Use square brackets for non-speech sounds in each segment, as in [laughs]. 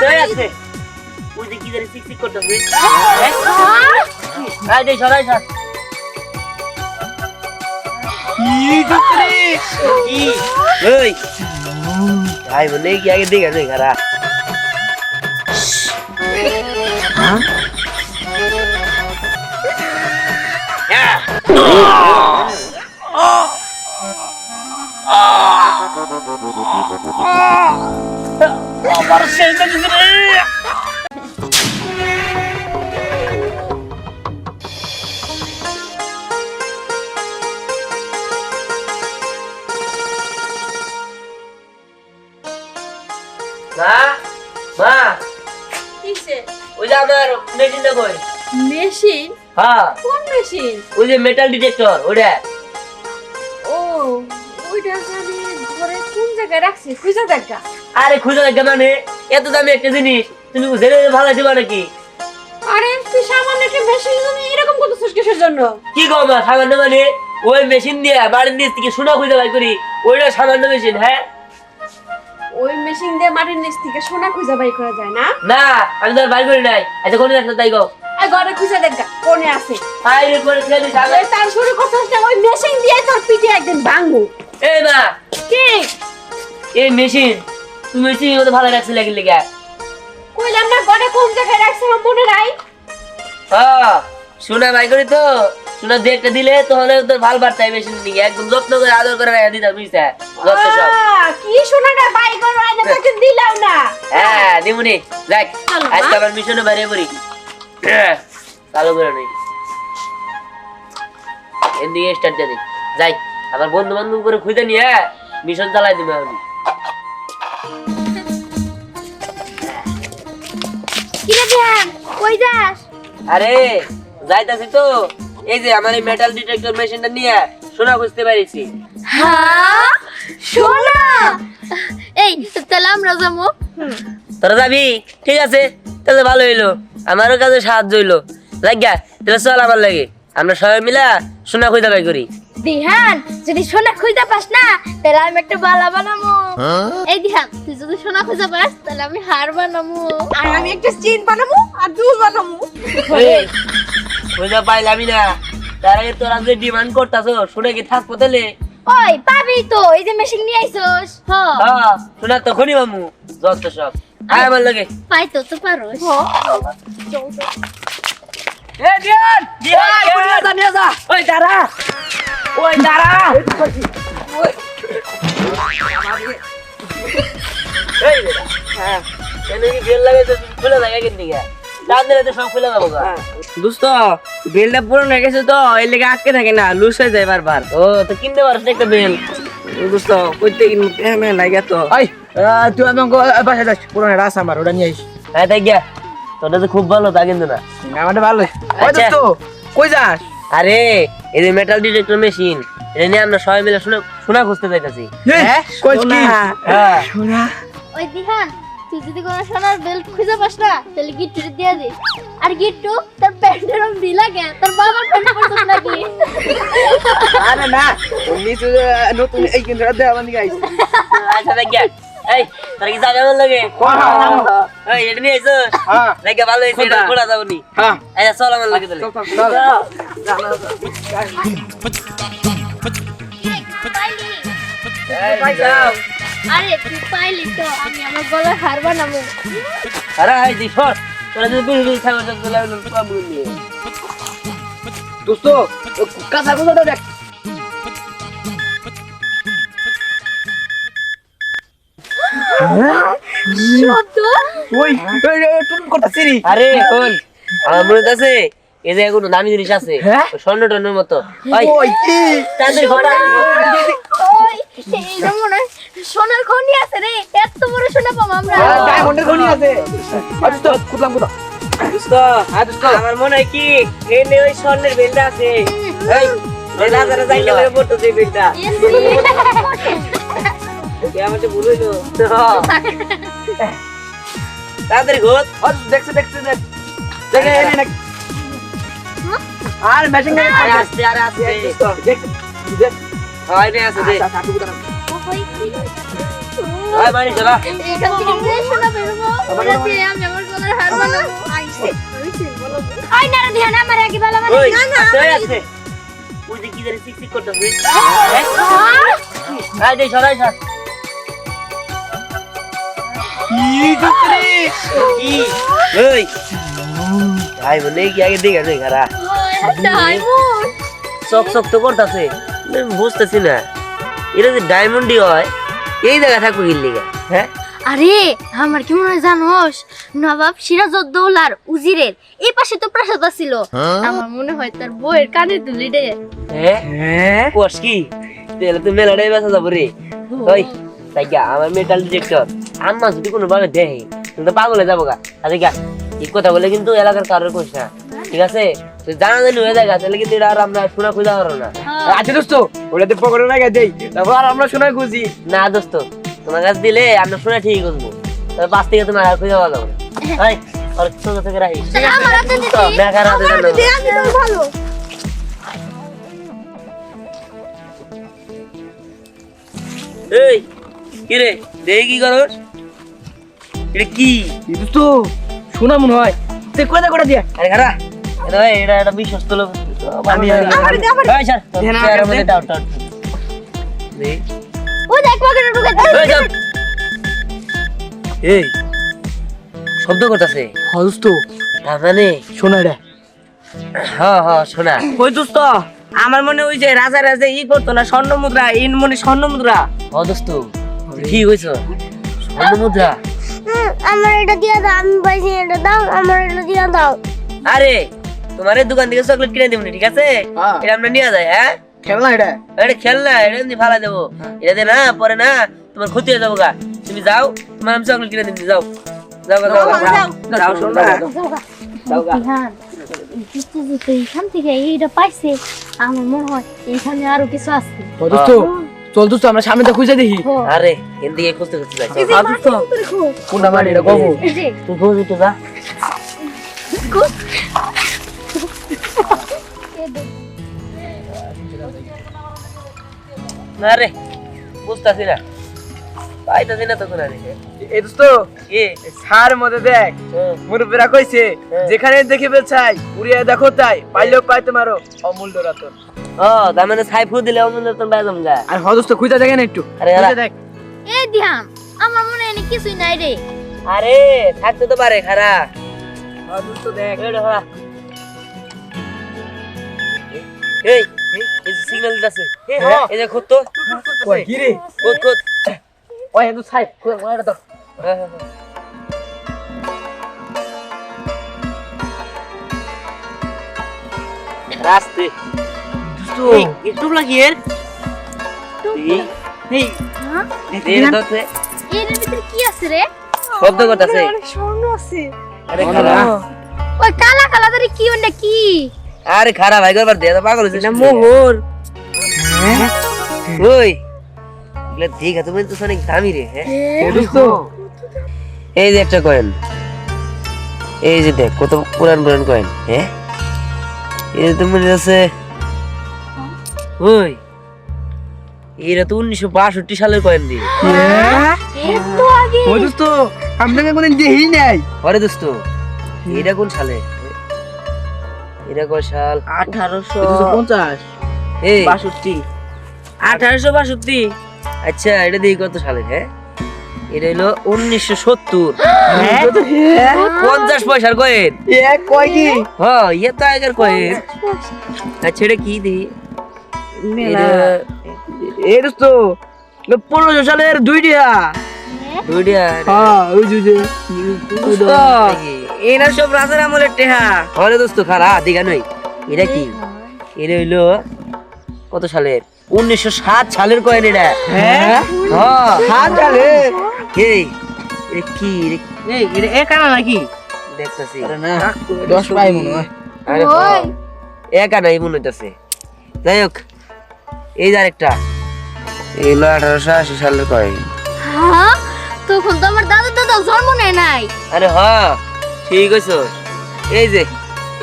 হয়ে যাচ্ছে ওই যে কি জানি চিক চিক করতেছে এই দে সরাই সর কি ওই ভাই বলে কি আগে দেখে আছে খারাপ আমার শেষ মা মা। কিসে? ওই যে আমার মেশিনটা কই? মেশিন হ্যাঁ। কোন মেশিন ওই যে মেটাল ডিটেক্টর ওটা জায়গায় রাখছি খুঁজে দেখা আরে খুঁজে দেখে মানে? এত দামি একটা জিনিস। তুমি জেনে ভালো দিবা নাকি? আরে তুই সামান্য একটা মেশিন তুমি এরকম করতেছিস কিসের জন্য? কি গো মা সামান্য মানে? ওই মেশিন দিয়ে বাড়ির নিচ থেকে সোনা খুঁজে বাই করি। ওইটা সামান্য মেশিন হ্যাঁ? ওই মেশিন দিয়ে মাটির নিচ থেকে সোনা খুঁজে বাই করা যায় না? না আমি তো বাই করি নাই। আচ্ছা কোন একটা তাই গো? আর ঘরে খুঁজে দেখা কোনে আছে। আই রে করে ওই তার শুরু করছিস না ওই মেশিন দিয়ে তোর পিঠে একদিন ভাঙবো। এই মা। কি? এই মেশিন তুমি মেশিন মতো ভালো রাখছি লাগিল লেগে। কইলাম না ঘরে কোন জায়গায় রাখছি আমার মনে নাই। হ্যাঁ সোনা বাই করি তো দু একটা দিলে তখন তোর ভালো বার্তায় মেশিন একদম যত্ন করে আদর করে রাখা দিতাম বুঝতে যত সব। কি বাই করো আজ তোকে দিলাম না। হ্যাঁ দিমুনি দেখ আজকে আবার মিশনে বেরিয়ে পড়ি। হ্যাঁ, চালু করে নেই। এদিকে স্টার্ট দিয়ে যাই আবার বন্ধু বান্ধব করে খুঁজে নিয়ে মিশন চালাই দিবে আমি। কিরে ধ্যান কই যাস? আরে যাইতাছি তো। এই যে আমার এই মেটাল ডিটেক্টর মেশিনটা নিয়ে সোনা খুঁজতে পারিছি হ্যাঁ? সোনা? এই তাহলে আমরা যাব। তোরা যাবি? ঠিক আছে তাহলে ভালো হইল। আমারও কাজে সাহায্য হইল। লাগিয়া তাহলে চল আমার লাগে। আমরা সবাই মিলা সোনা খুঁজে বাই করি। দিহান যদি সোনা খুঁজে পাস না তাহলে আমি একটা বালা বানাবো এই দিহান তুই যদি সোনা খুঁজে পাস তাহলে আমি হার বানাবো আর আমি একটা চেন বানাবো আর দুল বানাবো খুঁজে পাইলামই না। তার আগে তোরা যে ডিমান্ড করতাছ শুনে কি থাকব তাহলে? ওই পাবি তো এই যে মেশিন নিয়ে আইছস হ। হ্যাঁ শোনা তখনই মামু যত সব। আয় আমার লাগে। পাই তো তো পারোস। এ দিয়ান দিয়ান নিয়ে যা নিয়ে যা। ওই দাঁড়া। ওই দাঁড়া। ওই এই হ্যাঁ। বেল খুলে লাগা দোস্ত বেলটা পুরনো হয়ে গেছে তো এর লেগে আটকে থাকে না লুজ হয়ে যায় বারবার। ও তো কিনতে পারছ একটা বেল। দোস্ত কইতে কিন প্রেমে লাগে তো। তুই আমাকে যাস পুরোনো রাস আমার ওটা নিয়ে আইস। হ্যাঁ তাই গিয়া। তোটা তো খুব ভালো তা কিন্তু না। আমাদের ভালো আচ্ছা। দোস্ত কই যাস? আরে এই যে মেটাল ডিটেক্টর মেশিন এটা নিয়ে আমরা সবাই মিলে শুনে শোনা খুঁজতে যাইতাছি। হ্যাঁ কই কি? হ্যাঁ। সোনা? ওই দিহান তুই যদি কোনো সোনার বেল্ট খুঁজে পাস না তাহলে গিট্টু দিয়ে দিস আর গিট্টু তোর প্যান্টের রং দিলা কে? তোর বাবার প্যান্ট পরছিস নাকি? আরে না নিচে নতুন এই কিন্তু দে আমার দিকে আচ্ছা দেখ। এই তোর কি যাবে আমার লাগে? এই এটা নিয়ে আইছো হ্যাঁ। দেখ ভালো হয়েছে এটা খোলা যাব হ্যাঁ। আচ্ছা চল আমার লাগে তাহলে। চল এই আরে তুই পাইলি তো আমি আমার গলার হার বানাবো। আরে এই দি সর। তোরা যদি বিড়ি বিড়ি খাবে তো তোলা হলো নিয়ে দোস্ত কাঁচা কোথাটা দেখ। ওই টুন করতেছি আরে শোন আমার মনে আছে এই যে কোনো দামি জিনিস আছে হ্যাঁ? স্বর্ণ টর্ণের মতো। ওই তাদের ঘটা হয় সোনার খনি আছে রে এত বড় সোনা পাবো আমরা। ডায়মন্ডের খনি আছে। আজ তো কুতলাম কুতলাম আমার মনে হয় কি এই নে ওই স্বর্ণের বেলটা আছে। এই রাজারা পড়তো যে বেলটা এ আমার ভুল হইল? [laughs] ঘর। আর দেখছে দেখছে দেখে এনে নাকি। আর মেশিন গাড়ি আরে আসতে আরে আসতে দেখ দেখ হয় না আছে দে আচ্ছা আচ্ছা কুতলাম ওই কি? আয় চলা। এখান থেকে যে সোনা বেরোবো ওটা দিয়ে আমি আমার গলার হার বানাবো আই না রে ধ্যান আমার আগে বলা মানে ওই আছে আছে ওই যে কি জানি সিক সিক করতেছে। আয় দে সরাই সর কি ওই হয় এই জায়গা থাকব গিল্লিগা হ্যাঁ আরে আমার কি মনে হয় জানোস নবাব সিরাজউদ্দৌলার উজিরের এই পাশে তো প্রাসাদ ছিল আমার মনে হয় তার বইয়ের কানে দুলি রে হ্যাঁ হ্যাঁ মেলাটাই বেসা যাব রে ওই তাই গা আমার মেটাল ডিটেক্টর আম্মা যদি কোনো ভাবে দেয় তুমি তো পাগলে যাব গা। আচ্ছা গা এই কথা বলে কিন্তু এলাকার কারোর কোস না। ঠিক আছে? তুই জানা জানি হয়ে যায় তাহলে কিন্তু এটা আর আমরা শোনা খুঁজা পারো না। আচ্ছা দোস্ত ওটাতে পকেটে না দেই। তারপর আর আমরা শোনা খুঁজি। না দোস্ত তোমার কাছে দিলে আমরা শোনা ঠিকই খুঁজবো তবে পাঁচ থেকে তুমি আর খুঁজে পাওয়া যাবে ভাই আর ছোট থেকে রাখি হাতে ভালো। এই কি রে দেখি কি করস? এটা কি? এই দোস্ত শোনা মনে হয়। তুই কোথা করে দিয়া? আরে এটা এটা বিশ্বস্ত লোক। আমি আবার ভাই স্যার ডাউট ডাউট দেখ ও দেখ পকেটে ঢুকে এই এই শব্দ করতেছে। হ্যাঁ দোস্ত। তার মানে শোনা রে হ্যাঁ হ্যাঁ শোনা ওই দোস্ত? আমার মনে ওই যে রাজা রাজা ই করতো না স্বর্ণ মুদ্রা ইন মনে স্বর্ণ মুদ্রা। অদস্ত ঠিক হয়েছ? স্বর্ণ মুদ্রা। আমার এটা দিয়ে দাও আমি পাইছি এটা দাও আমার এটা দিয়ে দাও। আরে তোমার দোকান থেকে চকলেট কিনে দেবো ঠিক আছে? হ্যাঁ। এটা আমরা নিয়ে যাই হ্যাঁ? খেলনা এটা? এটা খেলনা এটা এমনি ফালা দেবো। এটা দিয়ে না পরে না তোমার ক্ষতি হয়ে যাব গা। তুমি যাও তোমার আমি চকলেট কিনে দিচ্ছি যাও। যাও যাও যাও। যাও শোনা যাও গা। যেতে এইখান থেকে এইটা পাইছে আমার মনে হয় এইখানে আরও কিছু আছে। ও দোস্ত চল দোস্ত আমরা সামনেটা খুঁজে দেখি। আরে এর দিকে খুঁজতে খুঁজতে যাই হ্যাঁ দোস্ত কোনটা মারি এটা কবো? তুই খোঁজ একটু যা। না রে বুঝতেছি না। পাইতাছি না তখন আরে এই দোস্ত কি? সার মধ্যে দেখ। মুরব্বীরা কইছে। যেখানে দেখে বেচাই উড়িয়ে দেখো তাই পাইলেও পাইতে মারো অমূল্য রতন। ও তার মানে সাইফু দিলে অমন তোর বাইজম যা। আর হ দোস্ত খুঁজে দেখেন একটু। আরে দেখ। এই ধ্যান আমার মনে হয় কিছুই নাই রে। আরে থাকতে তো পারে খারা। হ দোস্ত দেখ। এটা খারা। এই এই সিগন্যাল দিতেছে। হ্যাঁ। এই যে খোদ তো কই কি রে? খোদ খোদ ওই ছাই খুঁজে মনে তো। হ্যাঁ, হ্যাঁ, হ্যাঁ। রাস্তে দোস্ত এই একটু লাগিয়ে। এই। এই হ্যাঁ এর দতে এর ভিতরে কি আছে রে? শব্দ করতেছে। স্বর্ণ আছে। আরে না। ওই কালা কালা ধরে কি ওটা কি আরে খারা ভাই করবার দে পাগল হইছিস এটা মোহর। ওই। এগুলা দেখা তুমি তো অনেক দামি রে হ্যাঁ? এই যে একটা কয়েন এই যে দেখ কত পুরান পুরান কয়েন হ্যাঁ? এই যে তোমার আছে ওই এটা তো উনিশশো বাষট্টি সালের কয়েন দিয়ে এত দোস্ত আপনাকে কোনদিন দেখি নাই পরে দোস্ত এটা কোন সালে? এটা কয় সাল? আঠারোশো পঞ্চাশ। বাষট্টি। আঠারোশো বাষট্টি। আচ্ছা এটা দেখি কত সালে হ্যাঁ? এটা হলো উনিশশো সত্তর। হ্যাঁ? পঞ্চাশ পয়সার কয়েন। হ্যাঁ ইয়ে তো আগের কয়েন। আচ্ছা এটা কি দিই মেলা। এই দোস্ত পনেরোশো সালের দুইটা। দুইটা হ্যাঁ ওই দোস্ত দেখি। এরা সব রাজার আমলের টেহা। হলে দোস্ত খারা দিঘা নই এটা কি? এটা হইল কত সালের? উনিশশো সাত সালের কয়েন এটা। হ্যাঁ? হ্যাঁ? এই কি? এই এটা একানা নাকি? দেখতেছি। না। দশ পাই মনে হয়। আরে ওই। মনে হইতাছে। যাই হোক এই যে আরেকটা। এগুলো আঠারোশো আশি সালের কয়েন। হ্যাঁ? তখন তো আমার দাদা দাদা জন্ম নেয় নাই। আরে হ্যাঁ ঠিক আছে এই যে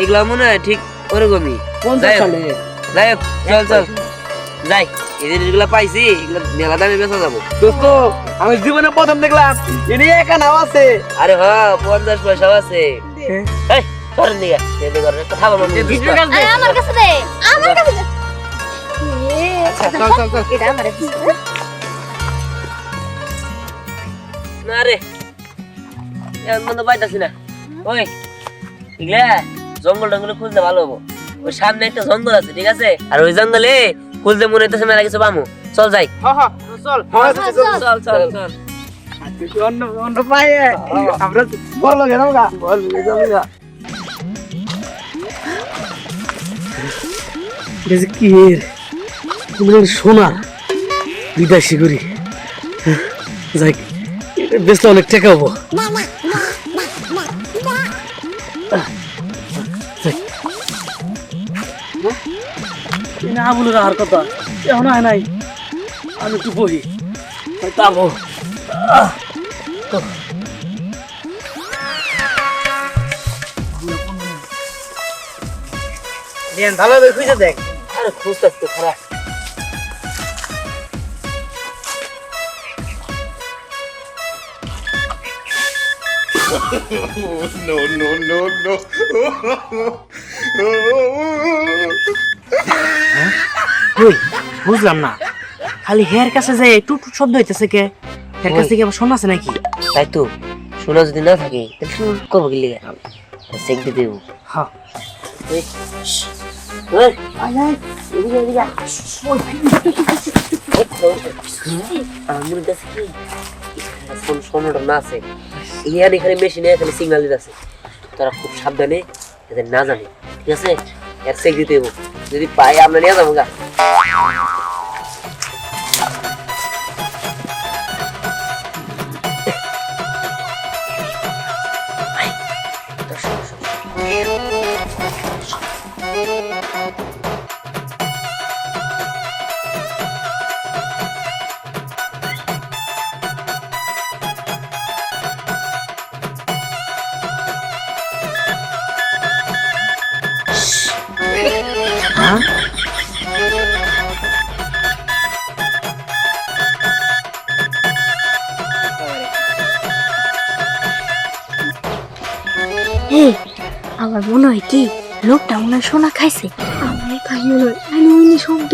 এগুলা মনে হয় ঠিক ওরকমই। যাই হোক, যাই হোক চল চল। যাই এই জিনিসগুলো পাইছি এগুলো মেলা দামে বেচা যাব। দোস্ত আমি জীবনে প্রথম দেখলাম এনে একা নাও আছে। আরে হ্যাঁ পঞ্চাশ পয়সাও আছে। এই দিকে আমার কাছে দে আমার কাছে দে। আচ্ছা চল চল চল। এটা আমার না রে এখন মতো পাইতাছি না। ওই এগুলা জঙ্গল টঙ্গলে খুঁজতে ভালো হব। ওই সামনে একটা জঙ্গল আছে ঠিক আছে? আর ওই জঙ্গলে খুঁজতে মনে হইতেছে মেলা কিছু পামু। চল যাই। হ্যাঁ হ্যাঁ চল। হ্যাঁ চল চল চল চল অন্য অন্য পায়ে। আমরা বল গেলাম গা? বল গেলাম গা। কি তুমি সোনা? বিদেশি করি। যাই। বেচলে অনেক টাকা বলে রাখার কথা এখন হয় নাই। আমি একটু বহি তাবো। দেন ভালো খুঁজে দেখ। আরে খুঁজতেছি তো খারাপ কই বুঝলাম না। খালি হেয়ার কাছে যে টুট টুট শব্দ হইতেছে কে? হেয়ার কাছে কি আবার শোনা আছে নাকি? তাই তো শোনা যদি না থাকে তাহলে শুন করব কি লিগে চেক দিয়ে দেবো। হ্যাঁ। আমার কাছে কি? এখানে শোন- শোনাটা না আছে। ইয়ার এখানে মেশিনে এখানে সিগন্যাল দিতেছে। তারা খুব সাবধানে না জানে ঠিক আছে? এর চেক দিতে হইব যদি পাই আমরা নিয়ে যাব গা। মনে হয় কি, লোকটা হয় সোনা খাইছে। আমার তাই মনে হয় আমি ওইনি শব্দ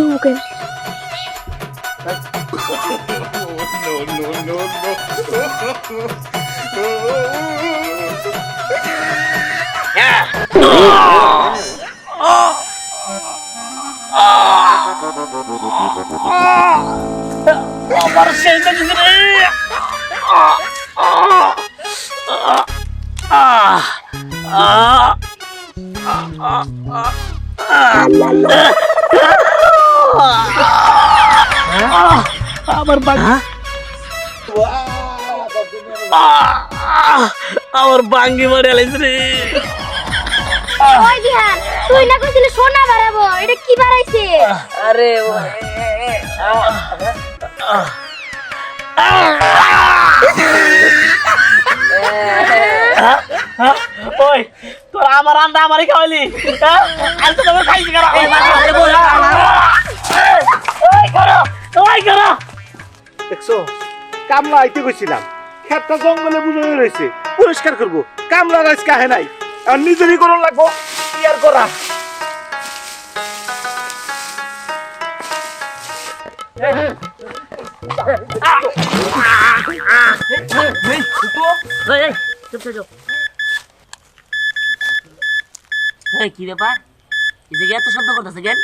শেষ দিছে রে আমার আমার বাঙ্গি মারে আলাইছে রে ওই দিহান তুই না কইছিলি সোনা বাড়াবো এটা কি বাড়াইছে আরে ওই তোর আমার আন্ডা আমারই খাওয়ালি হ্যাঁ? আমি তো তোকে খাইছি কেন ওই করো দেখছ কামলা আইতে গেছিলাম খেতটা জঙ্গলে বুঝে রয়েছে পরিষ্কার করব কামলা গাছ কাহে নাই আর নিজেরই করো লাগবো কি আর করা চুপ, চুপ, চুপ। কি ব্যাপার? এই যে এত শব্দ করতেছে কেন?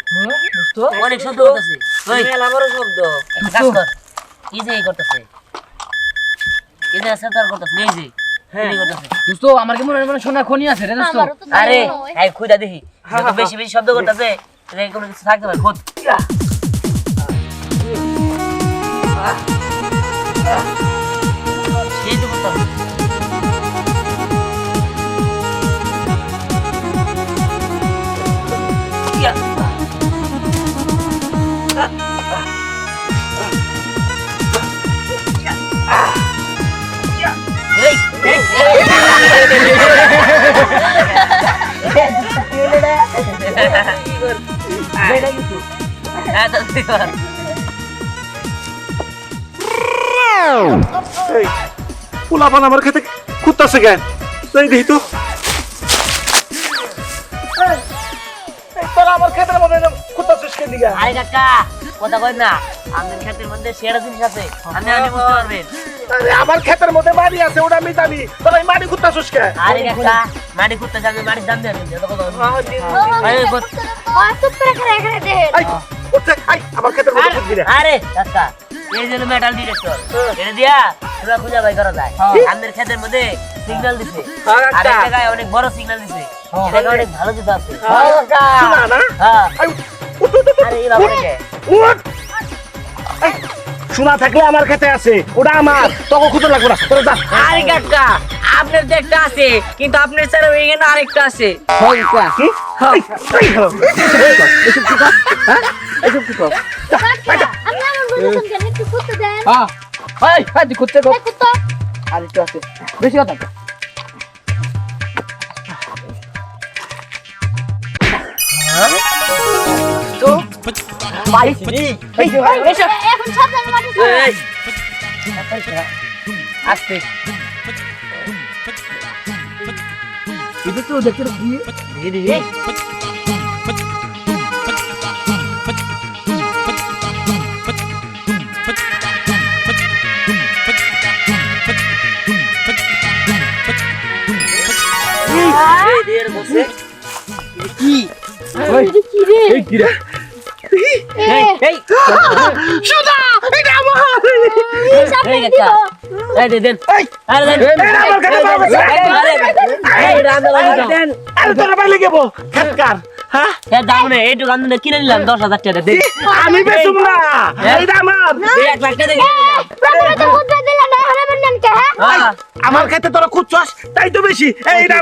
অনেক শব্দ করতেছে। ওই। মেলা বড় শব্দ। একটা কাজ কর। এই যে করতেছে। এই যে আছে তার করতেছে। এই যে। এই করতেছে। দোস্ত আমার কি মনে হয় সোনা খনি আছে রে দোস্ত? আমারও তো তাই আরে এই খুঁজা দেখি। বেশি বেশি শব্দ করতেছে কোনো কিছু থাকতে পারে। খোঁজ। সেই তো করতেছে। পোলাপান আমার খেতে কুত্তাছে কেন? তাই দেখি তো। আমার ক্ষেতের মধ্যে কুত্তাছিস কেন দিকে আরে কাকা কথা কই না আমাদের ক্ষেতের মধ্যে সেরা জিনিস আছে। আমি আপনি বুঝতে পারবেন। আমার ক্ষেতের মধ্যে মাটি আছে ওটা আমি জানি। তোরা এই মাটি কুত্তাছিস কেন আরে কাকা মাটি করতে যাবে মাটির দাম উঠছে আমার ক্ষেতের মধ্যে কুত্তি না। আরে কাকা এই জন্য মেটাল ডিটেক্টর এটা দিয়া তোরা খুঁজে বাই করা যায়। আমাদের ক্ষেতের মধ্যে সিগন্যাল দিছে। হ্যাঁ, আর কাকা। এক জায়গায় অনেক বড় সিগন্যাল দিছে। এটা অনেক ভালো জুতো আছে। শোনা না? হ্যাঁ। আরে এই বাবা রে। উঠ। শোনা থাকলে আমার খেতে আছে ওটা আমার। তখন খুঁজে লাগবে না। তোরা যা। আরে কাকা আপনার তো একটা আছে কিন্তু আপনার স্যার এখানে আরেকটা আছে। কি? এই, এই, এসব কি আস্তে এটা তো দেখতে কি? ধীরে ধীরে কি? কি রে? এই শোনা, এটা আমার। এই। কাকা এই দে দেন আরে দেন এটা আমার কাছে রান্না আরে, দেন আরে তোরা পাইলে গেবো খেতকার হ্যাঁ হ্যাঁ দাম নেই এইটুকু আমি কিনে নিলাম দশ হাজার টাকা দেন আমি বেচুম না হ্যাঁ? এটা আমার এক লাখ টাকা হ্যাঁ হ্যাঁ খেতে তোরা খুঁজছস তাই তো বেশি এই না।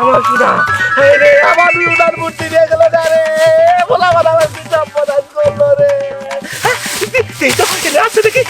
আমার সুদা। আমার সুদার মূর্তি নিয়ে রে। বলা বলা আমার কি সর্বনাশ করল রে। হ্যাঁ, এই তো, আছে দেখি।